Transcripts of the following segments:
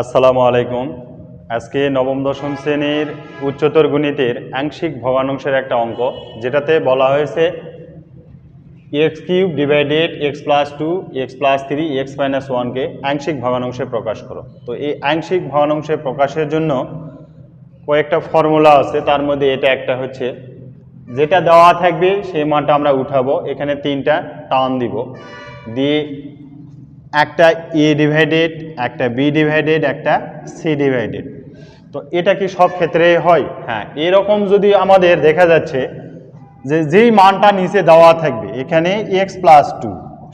আসসালামু আলাইকুম। আজকে নবম, দশম শ্রেণির উচ্চতর গণিতের আংশিক ভগ্নাংশের একটা অঙ্ক, যেটাতে বলা হয়েছে x cube divided x plus two x plus three x minus ওয়ানকে আংশিক ভগ্নাংশে প্রকাশ করো। তো এই আংশিক ভগ্নাংশে প্রকাশের জন্য কয়েকটা ফর্মুলা আছে, তার মধ্যে এটা একটা হচ্ছে, যেটা দেওয়া থাকবে সেই মানটা আমরা উঠাবো, এখানে তিনটা টার্ন দিব। দিয়ে একটা এ ডিভাইডেড একটা বি ডিভাইডেড একটা সি ডিভাইডেড তো এটা কি সব ক্ষেত্রে হয়? হ্যাঁ এরকম যদি আমাদের দেখা যাচ্ছে যে যেই মানটা নিচে দেওয়া থাকবে, এখানে এক্স প্লাস টু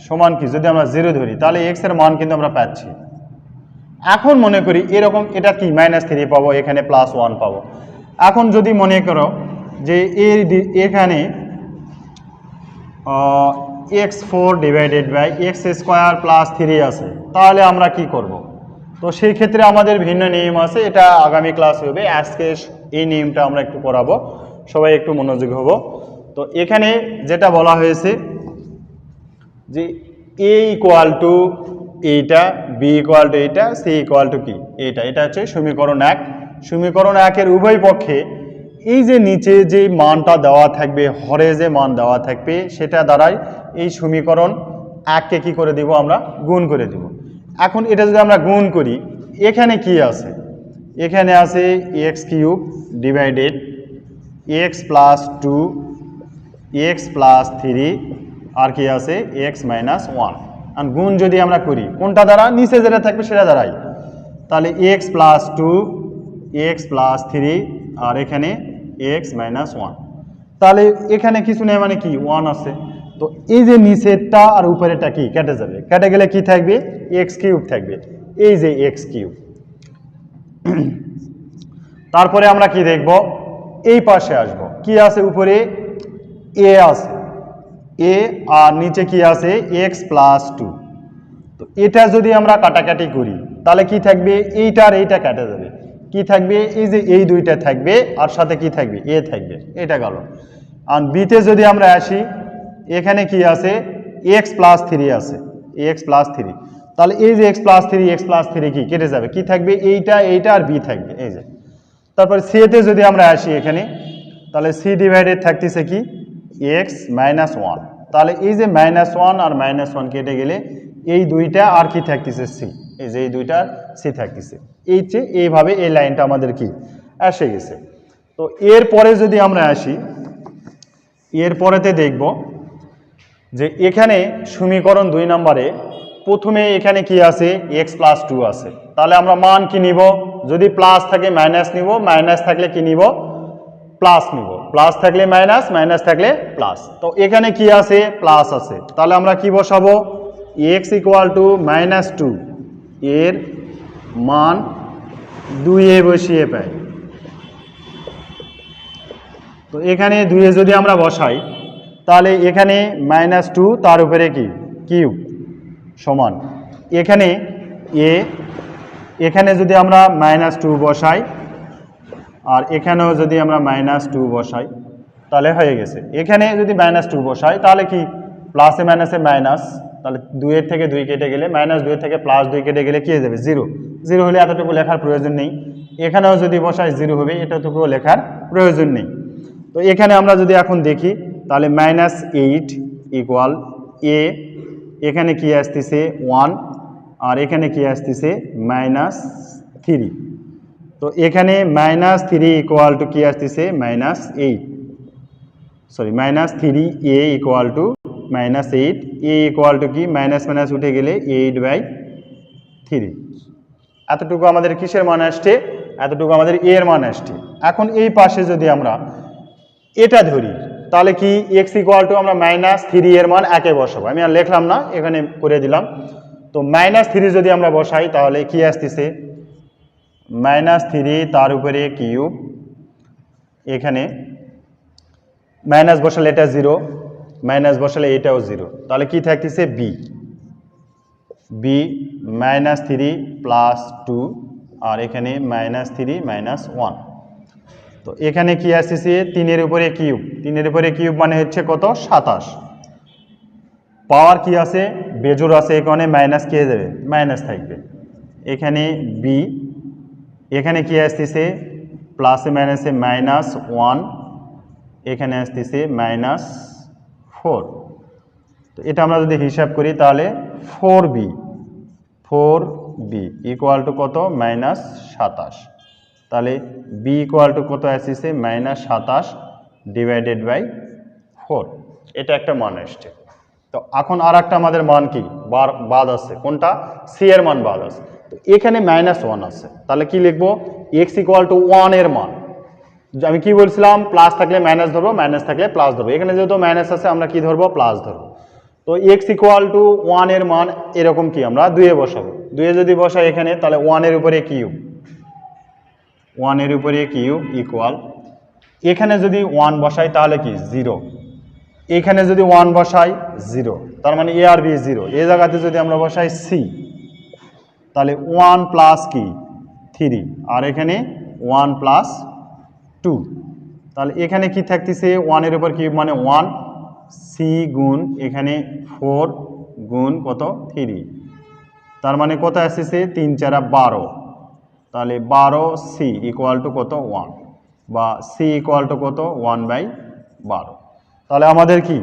সমান কি? যদি আমরা জিরো ধরি, তাহলে এক্সের মান কিন্তু আমরা পাচ্ছি। এখন মনে করি এরকম, এটা কি? মাইনাস থ্রি পাবো, এখানে প্লাস ওয়ান পাবো। এখন যদি মনে করো যে এর এখানে x four divided by x square plus three আছে। তাহলে আমরা কি করব? তো সেই ক্ষেত্রে আমাদের ভিন্ন নিয়ম আছে। এটা আগামী ক্লাস হবে। আজকে এই নিয়মটা আমরা একটু করাবো সবাই একটু মনোযোগী হব। তো এখানে যেটা বলা হয়েছে যে এ ইকুয়াল টু এইটা বি ইকুয়াল টু এইটা সি ইকুয়াল টু কি? এইটা। এটা হচ্ছে সমীকরণ এক। সমীকরণ একের উভয় পক্ষে এই যে নিচে যে মানটা দেওয়া থাকবে, হরে যে মান দেওয়া থাকবে, সেটা দ্বারাই এই সমীকরণ এককে কি করে দিব আমরা? গুণ করে দিব। এখন এটা যদি আমরা গুণ করি, এখানে কি আছে? এখানে আছে x cube divided x plus two x plus three, আর কি আছে? X minus one. আর গুণ যদি আমরা করি, কোনটা দ্বারা? নিচে যেটা থাকবে সেটা দ্বারাই। তাহলে x plus two x plus three, আর এখানে এক্স মাইনাস ওয়ান তাহলে এখানে কিছু নেই মানে কি? ওয়ান আছে। তো এই যে নিচেরটা আর উপরেরটা কি? কেটে যাবে। কেটে গেলে কি থাকবে? এক্স কিউব থাকবে। এই যে এক্স কিউব তারপরে আমরা কি দেখব? এই পাশে আসব। কি আছে উপরে? এ আছে। এ আর নিচে কি আছে? এক্স প্লাস টু তো এটা যদি আমরা কাটাকাটি করি, তাহলে কি থাকবে? এইটা আর এইটা কাটা যাবে। কি থাকবে? এই যে এই দুইটা থাকবে, আর সাথে কি থাকবে? এ থাকবে। এটা গেল। আর বিতে যদি আমরা আসি, এখানে কি আছে? এক্স প্লাস থ্রি আছে। এক্স প্লাস থ্রি তাহলে এই যে x plus three x plus three কি? কেটে যাবে। কি থাকবে? এইটা এইটা আর বি থাকবে। এই যে। তারপর সিতে যদি আমরা আসি এখানে, তাহলে সি ডিভাইডেড থাকতেছে কি? এক্স মাইনাস ওয়ান তাহলে এই যে মাইনাস ওয়ান আর মাইনাস ওয়ান কেটে গেলে, এই দুইটা আর কি থাকতেছে সি এই যে এই দুইটা সি থাকতেছে। এই যে এইভাবে এই লাইনটা আমাদের কি? এসে গেছে। তো এরপরে যদি আমরা আসি এর পরেতে দেখব যে এখানে সমীকরণ দুই নম্বরে প্রথমে এখানে কি আছে? এক্স প্লাস টু আছে। তাহলে আমরা মান কি নিব? যদি প্লাস থাকে মাইনাস নিব মাইনাস থাকলে কি নিব? প্লাস নিব। প্লাস থাকলে মাইনাস মাইনাস থাকলে প্লাস তো এখানে কি আছে? প্লাস আছে। তাহলে আমরা কি বসাবো? X equal to minus two এর মান দুইয়ে বসিয়ে পাই। তো এখানে দুইয়ে যদি আমরা বসাই, তাহলে এখানে মাইনাস টু তার উপরে কি? কিউব সমান। এখানে এ এখানে যদি আমরা মাইনাস টু বসাই, আর এখানেও যদি আমরা মাইনাস টু বসাই, তাহলে হয়ে গেছে। এখানে যদি মাইনাস টু বসাই, তাহলে কি? প্লাসে মাইনাসে মাইনাস তাহলে দুইয়ের থেকে দুই কেটে গেলে মাইনাস দুইয়ের থেকে প্লাস দুই কেটে গেলে কি যাবে? জিরো জিরো হলে এতটুকু লেখার প্রয়োজন নেই। এখানেও যদি বসাই জিরো হবে, এতটুকুও লেখার প্রয়োজন নেই। তো এখানে আমরা যদি এখন দেখি, তাহলে মাইনাস এইট ইকুয়াল এ এখানে কি আসতেছে? ওয়ান আর এখানে কি আসতেছে? মাইনাস থ্রি তো এখানে মাইনাস থ্রি ইকুয়াল টু কি আসতেছে? Minus eight sorry minus three A equal to minus eight A equal to কি? মাইনাস মাইনাস উঠে গেলে এইট বাই থ্রি এতটুকু আমাদের কিসের মান আসছে? এতটুকু আমাদের এ এর মান আসছে। এখন এই পাশে যদি আমরা এটা ধরি, তাহলে কি এক্স ইকুয়াল টু আমরা মাইনাস থ্রি এর মান একে বসাবো? আমি আর লিখলাম না, এখানে করে দিলাম। তো মাইনাস থ্রি যদি আমরা বসাই, তাহলে কি আসতেছে? মাইনাস থ্রি তার উপরে কিউব। এখানে মাইনাস বসালে এটা জিরো মাইনাস বসালে এটাও জিরো। তাহলে কি থাকতেছে? B B minus three plus two, আর এখানে মাইনাস থ্রি মাইনাস ওয়ান। তো এখানে কি আসতেছে? তিনের উপরে কিউব। তিনের উপরে কিউব মানে হচ্ছে কত? সাতাশ। পাওয়ার কি আছে? বেজোর আছে এখানে মাইনাস কে যাবে মাইনাস থাকবে। এখানে বি এখানে কি আসতেছে? প্লাসে মাইনাসে মাইনাস ওয়ান, এখানে আসতেছে মাইনাস ফোর। তো এটা আমরা যদি হিসাব করি তাহলে four B four B equal to কত? মাইনাস সাতাশ। তাহলে বি ইকুয়াল টু কত আসছে? মাইনাস সাতাশ ডিভাইডেড বাই ফোর এটা একটা মান এসছে তো এখন আর একটা আমাদের মান কি? বার, বাদ আছে। কোনটা? সি এর মান বাদ আছে। তো এখানে মাইনাস ওয়ান আছে। তাহলে কি লিখব? এক্স ইকুয়াল টু ওয়ানের মান। আমি কি বলছিলাম? প্লাস থাকলে মাইনাস ধরবো মাইনাস থাকলে প্লাস ধরবো। এখানে যেহেতু মাইনাস আছে, আমরা কি ধরবো? প্লাস ধরবো। তো এক্স ইকুয়াল টু ওয়ানের মান এরকম কি আমরা দুয়ে বসাবো। দুয়ে যদি বসাই এখানে, তাহলে ওয়ানের উপরে কিউ ওয়ানের উপরে কিউ ইকুয়াল এখানে যদি ওয়ান বসাই, তাহলে কি? জিরো এখানে যদি ওয়ান বসাই জিরো তার মানে এ আর বি জিরো এ জায়গাতে যদি আমরা বসাই সি তাহলে ওয়ান প্লাস কি? থ্রি আর এখানে ওয়ান প্লাস টু তাহলে এখানে কি থাকতেছে? ওয়ানের উপর কি মানে ওয়ান সি গুণ এখানে ফোর গুণ কত? থ্রি তার মানে কত আসতেছে? তিন চারা বারো। তাহলে বারো সি ইকুয়াল টু কত? ওয়ান বা সি ইকুয়াল টু কত? ওয়ান বাই বারো। তাহলে আমাদের কি?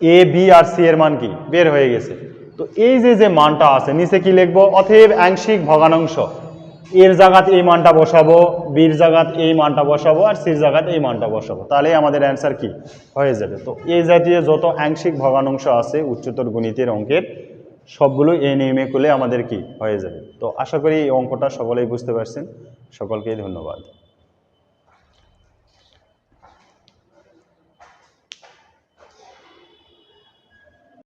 এ বি আর সি এর মান কি? বের হয়ে গেছে। তো এই যে যে মানটা আছে, নিচে কি লিখব? অতএব আংশিক ভগ্নাংশ। এর জায়গাত এই মানটা বসাবো, বীর জায়গাত এই মানটা বসাবো আর সির জায়গাত এই মানটা বসাবো। তাহলে আমাদের অ্যান্সার কি? হয়ে যাবে। তো এই জাতীয় যত আংশিক ভগ্নাংশ আছে, উচ্চতর গণিতের অঙ্কের, সবগুলো এই নিয়মে করলে আমাদের কি? হয়ে যাবে। তো আশা করি এই অঙ্কটা সকলেই বুঝতে পারছেন। সকলকেই ধন্যবাদ।